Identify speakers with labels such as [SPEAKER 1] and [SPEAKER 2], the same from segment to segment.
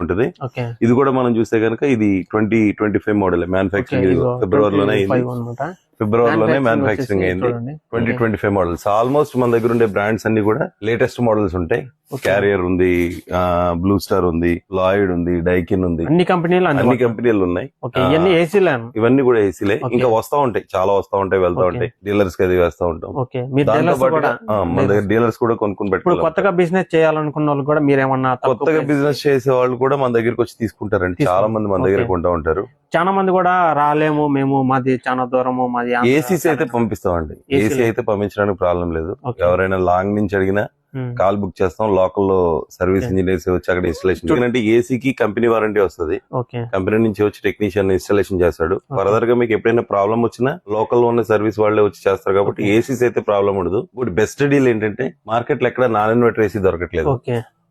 [SPEAKER 1] ఉంటది. ఇది కూడా మనం చూస్తే కనుక ఇది twenty twenty five model. Manufacturing ఫిబ్రవరిలోనే అయింది. ఫిబ్రవరిలోనే మ్యానుఫాక్చరింగ్ అయింది. Twenty twenty five models. Almost మన దగ్గర ఉండే బ్రాండ్స్ అన్ని కూడా లేటెస్ట్ మోడల్స్ ఉంటాయి. క్యారియర్ ఉంది బ్లూ స్టార్ ఉంది లాయిడ్ ఉంది డైకిన్ ఉంది.
[SPEAKER 2] అన్ని కంపెనీలు
[SPEAKER 1] అన్ని కంపెనీలు ఉన్నాయి.
[SPEAKER 2] ఇవన్నీ
[SPEAKER 1] ఇవన్నీ కూడా ఏసీలే. ఇంకా వస్తా ఉంటాయి. చాలా వస్తా ఉంటాయి వెళ్తా. ఉంటాయి. డీలర్స్కి అది వేస్తా ఉంటాం. మన దగ్గర డీలర్స్ కూడా కొనుక్కుని పెట్టుకోవాలి.
[SPEAKER 2] కొత్తగా బిజినెస్ చేయాలనుకున్న వాళ్ళు కూడా మీరేమన్నా
[SPEAKER 1] కొత్తగా బిజినెస్ చేసే వాళ్ళు కూడా మన దగ్గరికి వచ్చి తీసుకుంటారండి.
[SPEAKER 2] తీసుకుంటారు.
[SPEAKER 1] చాలా మంది మన దగ్గర. కొంటా ఉంటారు.
[SPEAKER 2] చాలా మంది కూడా రాలేము మేము మాది చాలా దూరము మాది
[SPEAKER 1] ఏసీస్ అయితే పంపిస్తామండి. ఏసీ
[SPEAKER 2] లే.
[SPEAKER 1] అయితే పంపించడానికి ప్రాబ్లం లేదు. ఎవరైనా లాంగ్ నుంచి అడిగినా
[SPEAKER 2] ఉమ్.
[SPEAKER 1] కాల్ బుక్ చేస్తాం లోకల్లో సర్వీస్. ఇంజనీర్స్ వచ్చి అక్కడ ఇన్స్టలేషన్. ఎందుకంటే ఏసీకి కంపెనీ వారంటీ వస్తుంది. కంపెనీ నుంచి వచ్చి టెక్నీషియన్ ఇన్స్టాలేషన్ చేస్తాడు. ఫర్దర్గా మీకు ఎప్పుడైనా ప్రాబ్లం వచ్చినా లోకల్ ఉన్న సర్వీస్ వాళ్ళే వచ్చి చేస్తారు కాబట్టి. ఏసీస్ అయితే ప్రాబ్లం ఉండదు. ఇప్పుడు బెస్ట్ డీల్ ఏంటంటే మార్కెట్లో ఎక్కడ నాన్ ఇన్వర్టర్ ఏసీ దొరకట్లేదు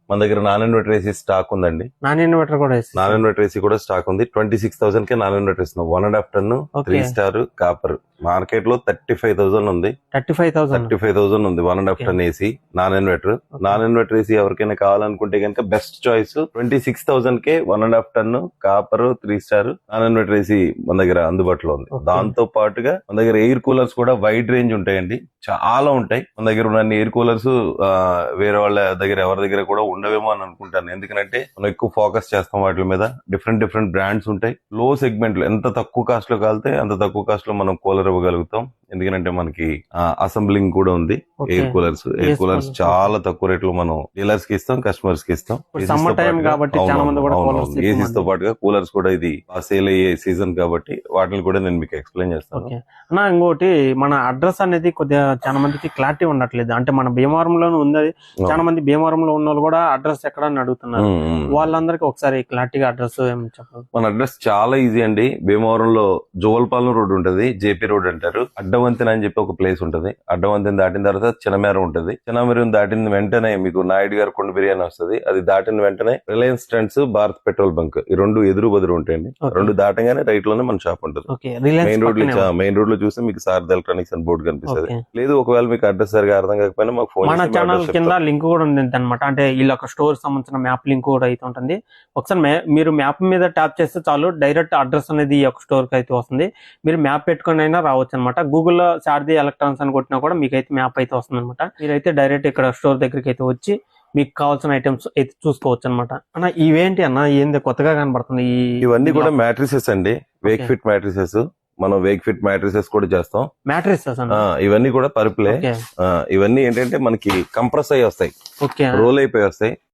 [SPEAKER 1] మన దగ్గర నాన్ ఇన్వర్టర్ ఏసీ స్టాక్ ఉందండి.
[SPEAKER 2] నాన్ ఇన్వర్టర్ కూడా
[SPEAKER 1] నాన్ ఇన్వర్టర్ ఏసీ కూడా స్టాక్ ఉంది. ట్వంటీ సిక్స్ థౌసండ్ కే నాన్ ఇన్వర్టర్ ఇస్తున్నాం. One and half ton three star copper మార్కెట్లో థర్టీ ఫైవ్ థౌసండ్ ఉంది.
[SPEAKER 2] Thirty five thousand.
[SPEAKER 1] Thirty five thousand ఉంది. One and half. Ton AC non inverter. Non inverter AC ఎవరికైనా కావాలనుకుంటే కనుక best choice twenty six thousand K one and half ton copper three star non inverter AC మన దగ్గర అందుబాటులో ఉంది. దాంతో పాటుగా మన దగ్గర ఎయిర్ కూలర్స్ కూడా వైడ్ రేంజ్ ఉంటాయండి. చాలా ఉంటాయి. మన దగ్గర ఉన్న ఎయిర్ కూలర్స్ వేరే వాళ్ళ దగ్గర ఎవరి దగ్గర కూడా ఉండవేమో అని అనుకుంటాను. ఎందుకంటే మనం ఎక్కువ ఫోకస్ చేస్తాం వాటి మీద. డిఫరెంట్ డిఫరెంట్ బ్రాండ్స్ ఉంటాయి. లో సెగ్మెంట్లో ఎంత తక్కువ కాస్ట్లో కాలితే అంత తక్కువ కాస్ట్లో మనం కూలర్ ఇవ్వగలుగుతాం. ఎందుకంటే మనకి అసెంబ్లింగ్ కూడా ఉంది. Air coolers air coolers. చాలా తక్కువ రేట్లో మనం డీలర్స్కి ఇస్తాం కస్టమర్స్కి ఇస్తాం.
[SPEAKER 2] ఏసీస్తో.
[SPEAKER 1] పాటుగా కూలర్స్ కూడా ఇది సేల్ అయ్యే సీజన్ కాబట్టి వాటిని కూడా నేను మీకు ఎక్స్ప్లెయిన్ చేస్తాను.
[SPEAKER 2] అన్న ఇంకోటి మన అడ్రస్ అనేది కొద్దిగా చాలా మందికి క్లారిటీ ఉండట్లేదు. అంటే మన భీమవరంలోనే ఉంది చాలా మంది భీమవరంలో ఉన్న వాళ్ళు కూడా అడ్రస్ ఎక్కడ అని అడుగుతున్నారు. వాళ్ళందరికీ ఒకసారి క్లారిటీగా అడ్రస్ చెప్పండి
[SPEAKER 1] మన అడ్రస్ చాలా ఈజీ అండి. భీమవరంలో జోవల్పాలెం రోడ్ ఉంటది. జేపీ రోడ్ అంటారు. అడ్డవంతెన అని చెప్పి ఒక ప్లేస్ ఉంటది. అడ్డవంతెన దాటిన తర్వాత చినమేరం ఉంటది. చినమేరం దాటిన వెంటనే మీకు నాయుడు గారు కొండ బిర్యానీ వస్తది. అది దాటిన వెంటనే Reliance Trends Bharat petrol bunk ఈ రెండు ఎదురు బదురు ఉంటాయండి. రెండు దాటంగానే రైట్లోనే మన షాప్ ఉంటుంది. మెయిన్ రోడ్
[SPEAKER 2] పక్కనే
[SPEAKER 1] మెయిన్ రోడ్లో చూస్తే మీకు సారథి ఎలక్ట్రానిక్స్ అని బోర్డు కనిపిస్తుంది. లేదు ఒకవేళ మీకు అడ్రస్ సరిగా అర్థం కాకపోయినా మాకు ఫోన్
[SPEAKER 2] మన ఛానల్ కింద లింక్ కూడా ఉంది అనమాట అంటే వీళ్ళ ఒక స్టోర్ సంబంధించిన మ్యాప్ లింక్ కూడా అయితే ఉంటుంది. ఒకసారి మే- మీరు మ్యాప్ మీద ట్యాప్ చేస్తే చాలు డైరెక్ట్ అడ్రస్ అనేది ఈ యొక్క స్టోర్కి అయితే వస్తుంది. మీరు మ్యాప్ పెట్టుకొని అయినా రావచ్చు అనమాట గూగుల్లో శారది ఎలక్ట్రానిక్స్ అని కొట్టినా కూడా మీకు అయితే మ్యాప్ అయితే వస్తుంది అనమాట మీరైతే డైరెక్ట్ ఇక్కడ స్టోర్ దగ్గరికి అయితే వచ్చి మీకు కావాల్సిన ఐటమ్స్ అయితే చూసుకోవచ్చు అనమాట అన్న ఇవేంటి అన్న? ఏంది కొత్తగా కనబడుతుంది
[SPEAKER 1] ఇవన్నీ కూడా మ్యాట్రిసెస్ అండి. వేక్. Wakefit mattresses. మనం వేక్ ఫిట్ మ్యాట్రిసెస్ కూడా చేస్తాం.
[SPEAKER 2] మ్యాట్రిసెస్
[SPEAKER 1] ఇవన్నీ కూడా పరుపులే ఇవన్నీ ఏంటంటే మనకి కంప్రెస్ అయ్యి వస్తాయి. రోల్ అయిపోయి వస్తాయి.